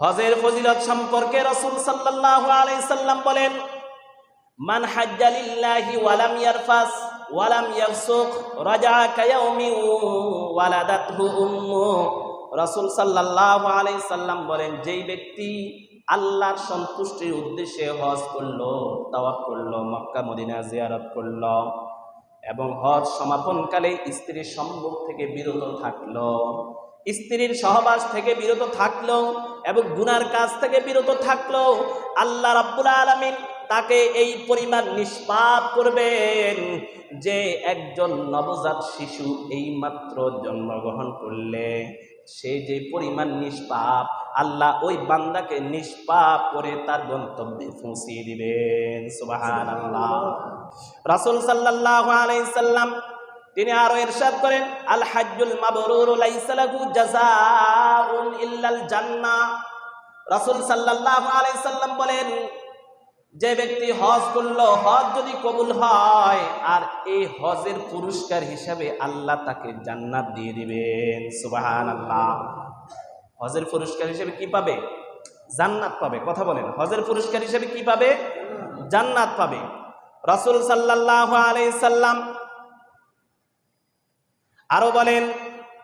হজের ফজিলত সম্পর্কে রসুল সাল্লাল্লাহু আলাইহি সাল্লাম বলেন, মান হাজ্জা লিল্লাহি ওয়ালাম ইয়ারফাস ওয়ালাম ইয়াফসুক রাজা কায়াউমি ওয়ালাদাতহু উম্মু। রাসূল সাল্লাল্লাহু আলাইহি সাল্লাম বলেন, যেই ব্যক্তি আল্লাহর সন্তুষ্টির উদ্দেশ্যে হজ করল, তাওয়াফ করল, মক্কা, মদিনা জিয়ারত করল এবং হজ সমাপনকালে স্ত্রীর সম্মুখ থেকে বিরত থাকল স্ত্রীর সহবাস থেকে বিরত থাকল এবং গুনার কাজ থেকে বিরত থাকল আল্লাহ রাব্বুল আলামিন তাকে এই পরিমাণ নিষ্পাপ করবেন যে একজন নবজাত শিশু এইমাত্র জন্মগ্রহণ করলে সে যে পরিমাণ নিষ্পাপ, আল্লাহ ওই বান্দাকে নিষ্পাপ করে তার গন্তব্যে পৌঁছিয়ে দিবেন। আল্লাহ রাসুল সাল্লাল্লাহু আলাইহি সাল্লাম তিনি আরও ইরশাদ করেন, আল হাজ্জুল মাবরুর লাইসা জাযাউন ইল্লাল জান্নাহ রাসূল সাল্লাল্লাহু আলাইহি সাল্লাম বলেন, যে ব্যক্তি হজ করল, হজ যদি কবুল হয়, আর এই হজের পুরস্কার হিসাবে আল্লাহ তাকে জান্নাত দিয়ে দিবেন। সুবহানাল্লাহ। হজের পুরস্কার হিসেবে কি পাবে? জান্নাত পাবে। কথা বলেন, হজের পুরস্কার হিসেবে কি পাবে? জান্নাত পাবে। রাসূল সাল্লাল্লাহু আলাইহি সাল্লাম আরও বলেন,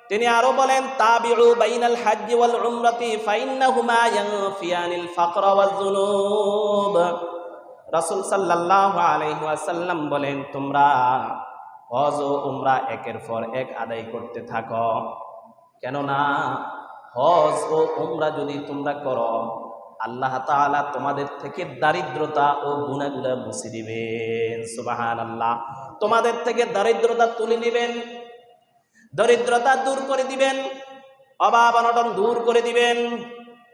তিনি আরও বলেন, তাবিউ বাইনাল হাজ্জ ওয়াল উমরাতি ফাইন্নাহুমা ইয়ানফিয়ানিল ফাকর ওয়াজ যুনুব। রাসূল সাল্লাল্লাহু আলাইহি ওয়াসাল্লাম বলেন, তোমরা হজ ও উমরা একের পর এক আদায় করতে থাকো। কেননা হজ ও উমরা যদি তোমরা করো, আল্লাহ তাআলা তোমাদের থেকে দারিদ্রতা ও গুনাহগুলা মুছে দিবেন। সুবহানাল্লাহ। তোমাদের থেকে দারিদ্রতা তুলে নেবেন। দরিদ্রতা দূর করে দিবেন, অভাব অনটন দূর করে দিবেন,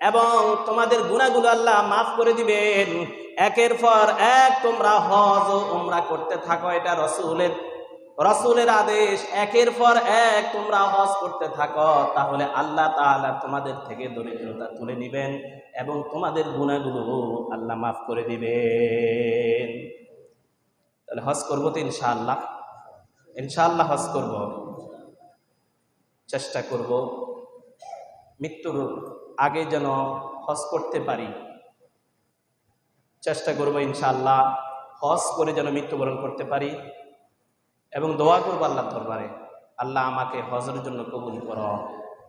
এবং তোমাদের গুণাগুলো আল্লাহ মাফ করে দিবেন। একের পর এক তোমরা হজ ও উমরা করতে থাকো, এটা রসুলের রসুলের আদেশ। একের পর এক তোমরা হজ করতে থাকো, তাহলে আল্লাহ তাআলা তোমাদের থেকে দরিদ্রতা তুলে নিবেন এবং তোমাদের গুণাগুলো আল্লাহ মাফ করে দিবেন। তাহলে হজ করব তো ইনশাআল্লাহ। ইনশাআল্লাহ হজ করব। চেষ্টা করব মৃত্যুর আগে যেন হজ করতে পারি। চেষ্টা করব ইনশাআল্লাহ হজ করে যেন মৃত্যুবরণ করতে পারি এবং দোয়া করব আল্লাহ দরবারে। আল্লাহ আমাকে হজের জন্য কবুল করো।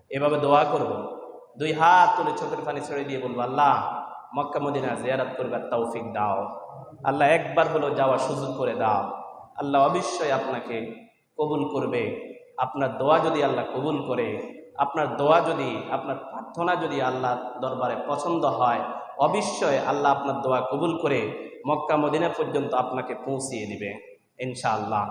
এভাবে দোয়া করব। দুই হাত তুলে চোখের পানি ছেড়ে দিয়ে বলব, আল্লাহ, মক্কা মদিনা জিয়ারাত করবার তৌফিক দাও। আল্লাহ একবার হলো যাওয়া সুযোগ করে দাও। আল্লাহ অবশ্যই আপনাকে কবুল করবে। আপনার দোয়া যদি আল্লাহ কবুল করে, আপনার দোয়া যদি, আপনার প্রার্থনা যদি আল্লাহ দরবারে পছন্দ হয়, অবশ্যই আল্লাহ আপনার দোয়া কবুল করে মক্কা মদিনা পর্যন্ত আপনাকে পৌঁছিয়ে দিবে, ইনশাআল্লাহ।